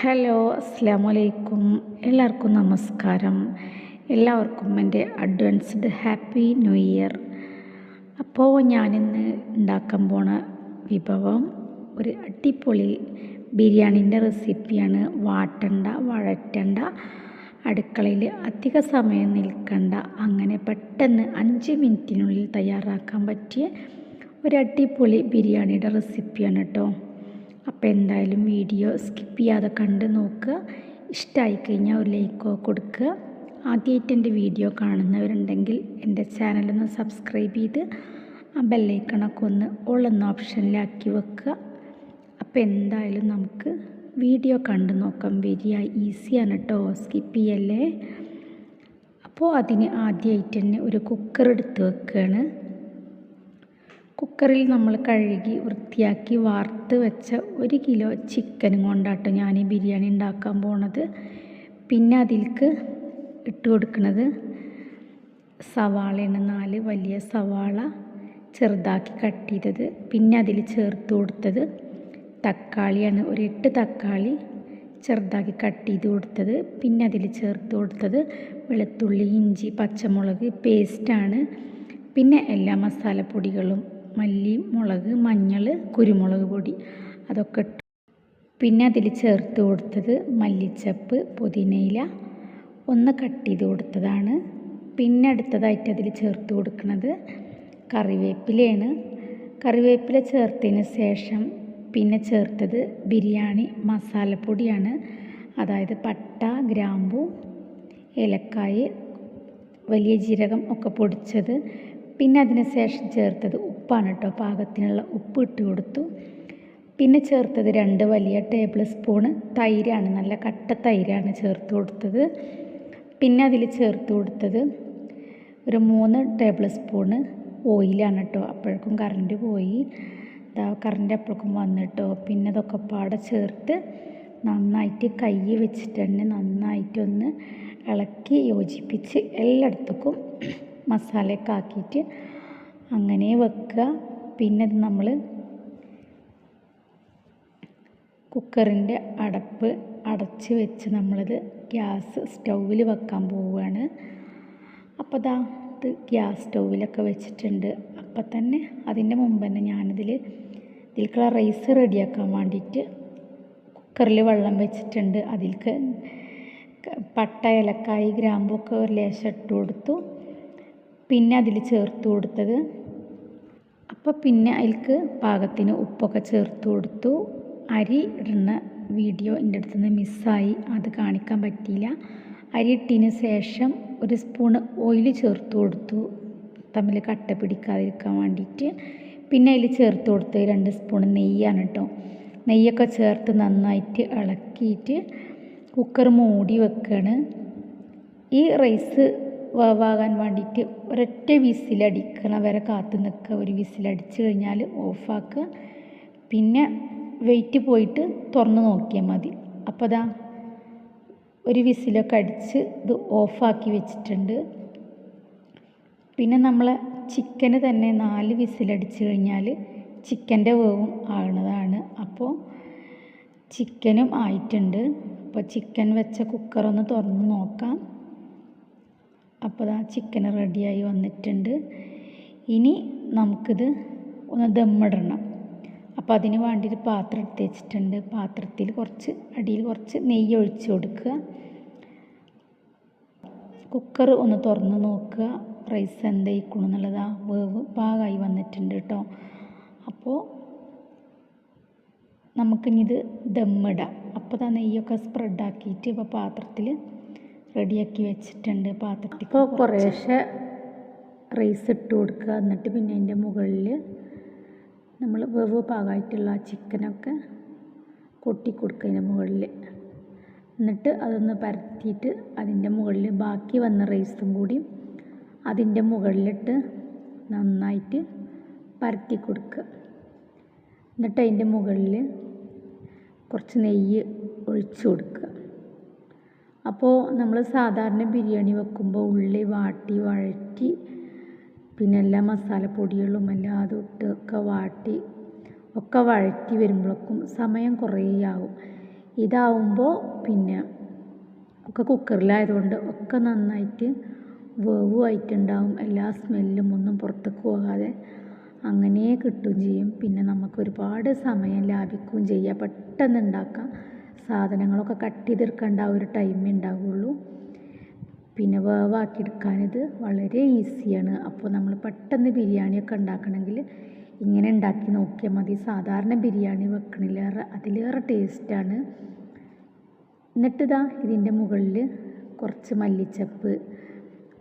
Hello അസ്സാം വലൈക്കും എല്ലാവർക്കും നമസ്കാരം. എല്ലാവർക്കും എന്റെ അഡ്വാൻസ്ഡ് ഹാപ്പി ന്യൂ ഇയർ. അപ്പോൾ ഞാനിന്ന് ഉണ്ടാക്കാൻ പോണ വിഭവം ഒരു അടിപൊളി ബിരിയാണീന്റെ റെസിപ്പിയാണ്. വാട്ടണ്ട വഴറ്റണ്ട അടുക്കളയിൽ അധിക സമയം നിൽക്കണ്ട. അങ്ങനെ പെട്ടെന്ന് അഞ്ച് മിനിറ്റിനുള്ളിൽ തയ്യാറാക്കാൻ പറ്റിയ ഒരു അടിപൊളി ബിരിയാണിയുടെ റെസിപ്പിയാണ് കേട്ടോ. അപ്പോൾ എന്തായാലും വീഡിയോ സ്കിപ്പ് ചെയ്യാതെ കണ്ട് നോക്കുക ഇഷ്ടമായി കഴിഞ്ഞാൽ ഒരു ലൈക്കോ കൊടുക്കുക ആദ്യമായിട്ട് എന്റെ വീഡിയോ കാണുന്നവരുണ്ടെങ്കിൽ എന്റെ ചാനലൊന്ന് സബ്സ്ക്രൈബ് ചെയ്ത് ആ ബെല്ലൈക്കണൊക്കെ ഒന്ന് ഓളെന്ന ഓപ്ഷനിലാക്കി വെക്കുക അപ്പോൾ എന്തായാലും നമുക്ക് വീഡിയോ കണ്ടു നോക്കാം. വലിയ ഈസിയാണ് കേട്ടോ സ്കിപ്പ് ചെയ്യല്ലേ? അപ്പോൾ അതിന് ആദ്യമായിട്ട് തന്നെ ഒരു കുക്കർ എടുത്ത് വെക്കുകയാണ് കുക്കറിൽ നമ്മൾ കഴുകി വൃത്തിയാക്കി വാർത്ത് വെച്ച ഒരു കിലോ ചിക്കനും കൊണ്ടാട്ടോ ഞാൻ ഈ ബിരിയാണി ഉണ്ടാക്കാൻ പോണത്. പിന്നെ അതിൽക്ക് ഇട്ട് കൊടുക്കുന്നത് സവാളയാണ് നാല് വലിയ സവാള ചെറുതാക്കി കട്ട് ചെയ്തത്. പിന്നെ അതിൽ ചേർത്ത് കൊടുത്തത് തക്കാളിയാണ്. ഒരു എട്ട് തക്കാളി ചെറുതാക്കി കട്ട് ചെയ്ത് കൊടുത്തത്. പിന്നെ അതിൽ ചേർത്ത് കൊടുത്തത് വെളുത്തുള്ളി ഇഞ്ചി പച്ചമുളക് പേസ്റ്റാണ്. പിന്നെ എല്ലാ മസാലപ്പൊടികളും മല്ലി മുളക് മഞ്ഞൾ കുരുമുളക് പൊടി അതൊക്കെ ഇട്ടു. പിന്നെ അതിൽ ചേർത്ത് കൊടുത്തത് മല്ലിച്ചപ്പ് പുതിനയില ഒന്ന് കട്ട് ചെയ്ത് കൊടുത്തതാണ്. പിന്നെ അടുത്തതായിട്ട് അതിൽ ചേർത്ത് കൊടുക്കുന്നത് കറിവേപ്പിലയാണ്. കറിവേപ്പില ചേർത്തതിന് ശേഷം പിന്നെ ചേർത്തത് ബിരിയാണി മസാലപ്പൊടിയാണ്. അതായത് പട്ട ഗ്രാമ്പു ഏലക്കായ് വലിയ ജീരകം ഒക്കെ പൊടിച്ചത്. പിന്നെ അതിന് ശേഷം ചേർത്തത് ഉപ്പാണ് കേട്ടോ. പാകത്തിനുള്ള ഉപ്പ് ഇട്ട് കൊടുത്തു. പിന്നെ ചേർത്തത് രണ്ട് വലിയ ടേബിൾ സ്പൂണ് തൈരാണ്. നല്ല കട്ട തൈരാണ് ചേർത്ത് കൊടുത്തത്. പിന്നെ അതിൽ ചേർത്ത് കൊടുത്തത് ഒരു മൂന്ന് ടേബിൾ സ്പൂണ് ഓയിലാണ് കേട്ടോ. അപ്പോഴേക്കും കറണ്ട് പോയി. ഇതാ കറണ്ട് അപ്പോഴേക്കും വന്നിട്ടോ പിന്നെ അതൊക്കെ പാടെ ചേർത്ത് നന്നായിട്ട് കൈ വെച്ചിട്ട് തന്നെ നന്നായിട്ടൊന്ന് ഇളക്കി യോജിപ്പിച്ച് എല്ലായിടത്തേക്കും മസാലയൊക്കെ ആക്കിയിട്ട് അങ്ങനെ വെക്കുക. പിന്നെ അത് നമ്മൾ കുക്കറിന്റെ അടപ്പ് അടച്ച് വെച്ച് നമ്മളത് ഗ്യാസ് സ്റ്റൗവിൽ വെക്കാൻ പോവുകയാണ്. അപ്പോൾ ദാ ഇത് ഗ്യാസ് സ്റ്റൗവിലൊക്കെ വെച്ചിട്ടുണ്ട്. അപ്പം തന്നെ അതിന്റെ മുമ്പ് തന്നെ ഞാനിതിൽ ഇതിലേക്കുള്ള റൈസ് റെഡിയാക്കാൻ വേണ്ടിയിട്ട് കുക്കറിൽ വെള്ളം വെച്ചിട്ടുണ്ട്. അതിലേക്ക് പട്ട ഏലക്കായ് ഗ്രാമ്പൊക്കെ ഒരു ലേശം ഇട്ട് കൊടുത്തു. പിന്നെ അതിൽ ചേർത്ത് കൊടുത്തത്. അപ്പോൾ പിന്നെ അതിൽക്ക് പാകത്തിന് ഉപ്പൊക്കെ ചേർത്ത് കൊടുത്തു. അരി ഇടുന്ന വീഡിയോ എന്റെ അടുത്ത് നിന്ന് മിസ്സായി. അത് കാണിക്കാൻ പറ്റിയില്ല. അരി ഇട്ടതിന് ശേഷം ഒരു സ്പൂണ് ഓയിൽ ചേർത്ത് കൊടുത്തു. തമ്മിൽ കട്ട പിടിക്കാതിരിക്കാൻ വേണ്ടിയിട്ട് പിന്നെ അതിൽ ചേർത്ത് കൊടുത്ത് രണ്ട് സ്പൂൺ നെയ്യാണ് കേട്ടോ നെയ്യൊക്കെ ചേർത്ത് നന്നായിട്ട് ഇളക്കിയിട്ട് കുക്കർ മൂടി വെക്കുകയാണ് ഈ റൈസ് വേവാകാൻ വേണ്ടിയിട്ട് ഒരൊറ്റ വിസിലടിക്കണ വരെ കാത്തു നിൽക്കുക. ഒരു വിസിലടിച്ച് കഴിഞ്ഞാൽ ഓഫാക്കുക പിന്നെ വെയിറ്റ് പോയിട്ട് തുറന്ന് നോക്കിയാൽ മതി. അപ്പോൾ ദാ ഒരു വിസിലൊക്കെ അടിച്ച് ഇത് ഓഫാക്കി വെച്ചിട്ടുണ്ട്. പിന്നെ നമ്മൾ ചിക്കന് തന്നെ നാല് വിസിലടിച്ച് കഴിഞ്ഞാൽ ചിക്കന്റെ വേവും ആകുന്നതാണ് അപ്പോൾ ചിക്കനും ആയിട്ടുണ്ട്. അപ്പോൾ ചിക്കൻ വെച്ച കുക്കറൊന്ന് തുറന്ന് നോക്കാം. അപ്പോൾ ആ ചിക്കൻ റെഡിയായി വന്നിട്ടുണ്ട്. ഇനി നമുക്കിത് ഒന്ന് ദമ്മിടണം. അപ്പോൾ അതിന് വേണ്ടിയിട്ട് പാത്രം എടുത്ത് വെച്ചിട്ടുണ്ട്. പാത്രത്തിൽ കുറച്ച് അടിയിൽ കുറച്ച് നെയ്യ് ഒഴിച്ച് കൊടുക്കുക. കുക്കർ ഒന്ന് തുറന്ന് നോക്കുക. റൈസ് എന്തായിക്കണം എന്നുള്ളത് വേവ് പാകമായി വന്നിട്ടുണ്ട് കേട്ടോ. അപ്പോൾ നമുക്കിനി ഇത് ദമ്മിടാം. അപ്പോൾ ആ നെയ്യൊക്കെ സ്പ്രെഡാക്കിയിട്ട് ഇപ്പോൾ പാത്രത്തിൽ റെഡിയാക്കി വെച്ചിട്ടുണ്ട് പാത്രത്തിൽ ഇപ്പോൾ കുറേശ്ശെ റൈസ് ഇട്ട് കൊടുക്കുക. എന്നിട്ട് പിന്നെ അതിന്റെ മുകളിൽ നമ്മൾ വെവ് പാകമായിട്ടുള്ള ആ ചിക്കനൊക്കെ കൊട്ടി കൊടുക്കുക അതിന്റെ മുകളിൽ എന്നിട്ട് അതൊന്ന് പരത്തിയിട്ട് അതിന്റെ മുകളിൽ ബാക്കി വന്ന റൈസും കൂടി അതിന്റെ മുകളിലിട്ട് നന്നായിട്ട് പരത്തി കൊടുക്കുക. എന്നിട്ട് അതിന്റെ മുകളിൽ കുറച്ച് നെയ്യ് ഒഴിച്ചു കൊടുക്കുക. അപ്പോൾ നമ്മൾ സാധാരണ ബിരിയാണി വെക്കുമ്പോൾ ഉള്ളി വാട്ടി വഴറ്റി പിന്നെ എല്ലാ മസാലപ്പൊടികളും എല്ലാതും ഇട്ട് ഒക്കെ വാട്ടി ഒക്കെ വഴറ്റി വരുമ്പോഴേക്കും സമയം കുറേ ആവും. ഇതാവുമ്പോൾ പിന്നെ ഒക്കെ കുക്കറിലായതുകൊണ്ട് ഒക്കെ നന്നായിട്ട് വേവുമായിട്ടുണ്ടാവും. എല്ലാ സ്മെല്ലും ഒന്നും പുറത്തേക്ക് പോകാതെ അങ്ങനെ കിട്ടുകയും ചെയ്യും. പിന്നെ നമുക്ക് ഒരുപാട് സമയം ലാഭിക്കുകയും ചെയ്യാം. പെട്ടെന്ന് ഉണ്ടാക്കാം. സാധനങ്ങളൊക്കെ കട്ട് ചെയ്തെടുക്കേണ്ട ആ ഒരു ടൈമേ ഉണ്ടാവുള്ളൂ പിന്നെ വേവാക്കി എടുക്കാനിത് വളരെ ഈസിയാണ്. അപ്പോൾ നമ്മൾ പെട്ടെന്ന് ബിരിയാണിയൊക്കെ ഉണ്ടാക്കണമെങ്കിൽ ഇങ്ങനെ ഉണ്ടാക്കി നോക്കിയാൽ മതി. സാധാരണ ബിരിയാണി വെക്കണിലേറെ അതിലേറെ ടേസ്റ്റാണ് എന്നിട്ടിതാ ഇതിന്റെ മുകളിൽ കുറച്ച് മല്ലിച്ചപ്പ്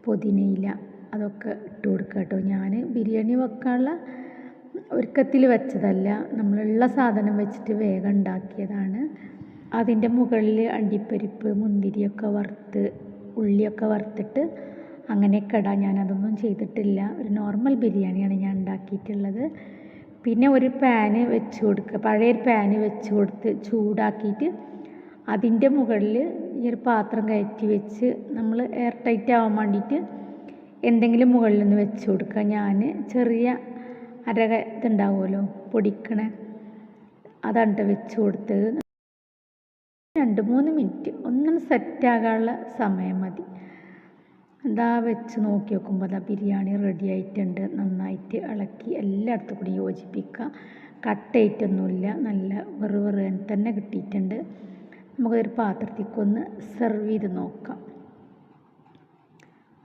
പുതിനയില അതൊക്കെ ഇട്ട് കൊടുക്കുക കേട്ടോ ഞാൻ ബിരിയാണി വെക്കാനുള്ള ഒരുക്കത്തിൽ വെച്ചതല്ല. നമ്മളുള്ള സാധനം വെച്ചിട്ട് വേഗം ഉണ്ടാക്കിയതാണ് അതിന്റെ മുകളിൽ അണ്ടിപ്പരിപ്പ് മുന്തിരിയൊക്കെ വറുത്ത് ഉള്ളിയൊക്കെ വറുത്തിട്ട് അങ്ങനെയൊക്കെ ഇടാം. ഞാനതൊന്നും ചെയ്തിട്ടില്ല. ഒരു നോർമൽ ബിരിയാണിയാണ് ഞാൻ ഉണ്ടാക്കിയിട്ടുള്ളത്. പിന്നെ ഒരു പാന് വെച്ച് കൊടുക്കുക പഴയൊരു പാന് വെച്ച് കൊടുത്ത് ചൂടാക്കിയിട്ട് അതിന്റെ മുകളിൽ ഈ ഒരു പാത്രം കയറ്റി വെച്ച് നമ്മൾ എയർ ടൈറ്റ് ആവാൻ വേണ്ടിയിട്ട് എന്തെങ്കിലും മുകളിൽ നിന്ന് വെച്ച് കൊടുക്കുക ഞാൻ ചെറിയ അര ഇതുണ്ടാവുമല്ലോ പൊടിക്കണ അതാണ് വെച്ച് കൊടുത്തത്. രണ്ട് മൂന്ന് മിനിറ്റ് ഒന്നും സെറ്റാകാനുള്ള സമയം മതി. എന്താ വെച്ച് നോക്കി നോക്കുമ്പോൾ അതാ ബിരിയാണി റെഡി ആയിട്ടുണ്ട്. നന്നായിട്ട് ഇളക്കി എല്ലായിടത്തും കൂടി യോജിപ്പിക്കുക. കട്ടയിട്ടൊന്നുമില്ല നല്ല വെറു വെറുതെ തന്നെ കിട്ടിയിട്ടുണ്ട്. നമുക്കൊരു പാത്രത്തേക്കൊന്ന് സെർവ് ചെയ്ത് നോക്കാം.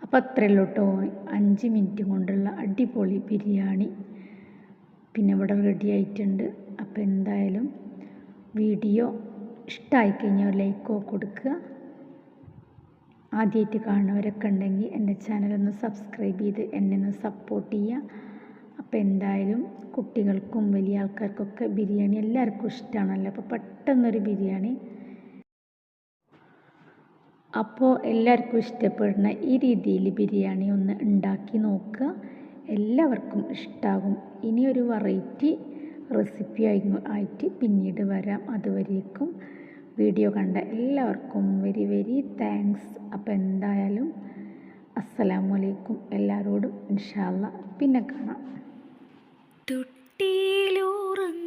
അപ്പോൾ അത്രയേ ഉള്ളൂ കേട്ടോ അഞ്ച് മിനിറ്റ് കൊണ്ടുള്ള അടിപൊളി ബിരിയാണി. പിന്നെ ഇവിടെ റെഡി ആയിട്ടുണ്ട്. അപ്പോൾ എന്തായാലും വീഡിയോ ഇഷ്ടമായി കഴിഞ്ഞാൽ ഒരു ലൈക്കോ കൊടുക്കുക. ആദ്യമായിട്ട് കാണുന്നവരൊക്കെ ഉണ്ടെങ്കിൽ എന്റെ ചാനലൊന്ന് സബ്സ്ക്രൈബ് ചെയ്ത് എന്നെ ഒന്ന് സപ്പോർട്ട് ചെയ്യുക. അപ്പോൾ എന്തായാലും കുട്ടികൾക്കും വലിയ ആൾക്കാർക്കൊക്കെ ബിരിയാണി എല്ലാവർക്കും ഇഷ്ടമാണല്ലോ അപ്പോൾ പെട്ടെന്നൊരു ബിരിയാണി. അപ്പോൾ എല്ലാവർക്കും ഇഷ്ടപ്പെടുന്ന ഈ രീതിയിൽ ബിരിയാണി ഒന്ന് ഉണ്ടാക്കി നോക്കുക. എല്ലാവർക്കും ഇഷ്ടമാകും ഇനിയൊരു വെറൈറ്റി റെസിപ്പി ആയിട്ട് പിന്നീട് വരാം. അതുവരേക്കും വീഡിയോ കണ്ട എല്ലാവർക്കും വെരി വെരി താങ്ക്സ് അപ്പോൾ എന്തായാലും അസ്സലാമു അലൈക്കും എല്ലാവരോടും ഇൻഷാല്ല പിന്നെ കാണാം. തൊട്ടിയിലുറങ്ങുമ്പോൾ തെല്ല